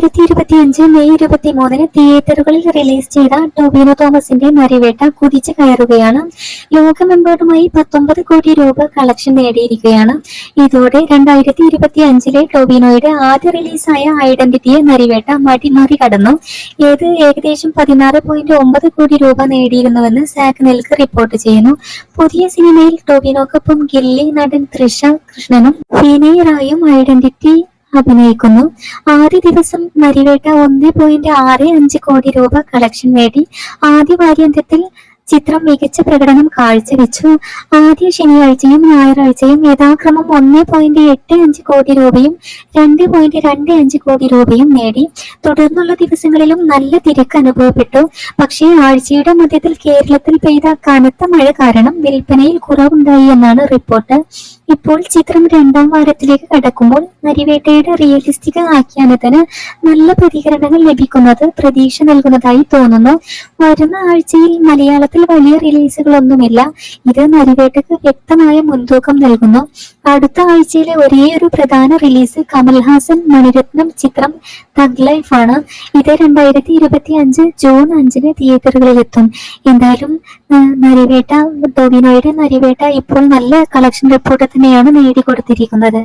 രണ്ടായിരത്തി ഇരുപത്തി അഞ്ച് മെയ് ഇരുപത്തി മൂന്നിന് തിയേറ്ററുകളിൽ റിലീസ് ചെയ്ത ടോബിനോ തോമസിന്റെ മരവേട്ട കുതിച്ചു കയറുകയാണ്. ലോകമെമ്പാടുമായി പത്തൊമ്പത് കോടി രൂപ കളക്ഷൻ നേടിയിരിക്കുകയാണ്. ഇതോടെ രണ്ടായിരത്തി ഇരുപത്തി അഞ്ചിലെ ടൊവിനോയുടെ ആദ്യ റിലീസായ ഐഡന്റിറ്റിയെ മരിവേട്ട മടിമാറി കടന്നു. ഇത് ഏകദേശം പതിനാറ് പോയിന്റ് ഒമ്പത് കോടി രൂപ നേടിയിരുന്നുവെന്ന് സാക് നെൽക്ക് റിപ്പോർട്ട് ചെയ്യുന്നു. പുതിയ സിനിമയിൽ ടോബിനോക്കൊപ്പം ഗില്ലി നടൻ തൃഷ കൃഷ്ണനും റായും ഐഡന്റിറ്റി അഭിനയിക്കുന്നു. ആദ്യ ദിവസം മരിവേട്ട ഒന്ന് പോയിന്റ് ആറ് അഞ്ച് കോടി രൂപ കളക്ഷൻ നേടി. ആദ്യ വാര്യാന്ത്യത്തിൽ ചിത്രം മികച്ച പ്രകടനം കാഴ്ചവെച്ചു. ആദ്യ ശനിയാഴ്ചയും ഞായറാഴ്ചയും യഥാക്രമം ഒന്ന് പോയിന്റ് എട്ട് അഞ്ച് കോടി രൂപയും രണ്ട് പോയിന്റ് രണ്ട് അഞ്ച് കോടി രൂപയും നേടി. തുടർന്നുള്ള ദിവസങ്ങളിലും നല്ല തിരക്ക് അനുഭവപ്പെട്ടു. പക്ഷേ ആഴ്ചയുടെ മധ്യത്തിൽ കേരളത്തിൽ പെയ്ത കനത്ത മഴ കാരണം വിൽപ്പനയിൽ കുറവുണ്ടായി എന്നാണ് റിപ്പോർട്ട്. ഇപ്പോൾ ചിത്രം രണ്ടാം വാരത്തിലേക്ക് കടക്കുമ്പോൾ നരിവേട്ടയുടെ റിയലിസ്റ്റിക് ആഖ്യാനത്തിന് നല്ല പ്രതികരണങ്ങൾ ലഭിക്കുന്നത് പ്രതീക്ഷ നൽകുന്നതായി തോന്നുന്നു. വരുന്ന ആഴ്ചയിൽ മലയാളത്തിൽ വലിയ റിലീസുകളൊന്നുമില്ല ഇത് നരിവേട്ടയ്ക്ക് വ്യക്തമായ മുൻതൂക്കം നൽകുന്നു. അടുത്ത ആഴ്ചയിലെ ഒരേ ഒരു പ്രധാന റിലീസ് കമൽഹാസൻ മണിരത്നം ചിത്രം തഗ് ലൈഫ് ആണ്. ഇത് രണ്ടായിരത്തി ഇരുപത്തി അഞ്ച് ജൂൺ അഞ്ചിന് തിയേറ്ററുകളിലെത്തും. എന്തായാലും നരിവേട്ട ടൊവിനോയുടെ നരിവേട്ട ഇപ്പോൾ നല്ല കളക്ഷൻ റിപ്പോർട്ട് തന്നെയാണ് നേടിക്കൊടുത്തിരിക്കുന്നത്.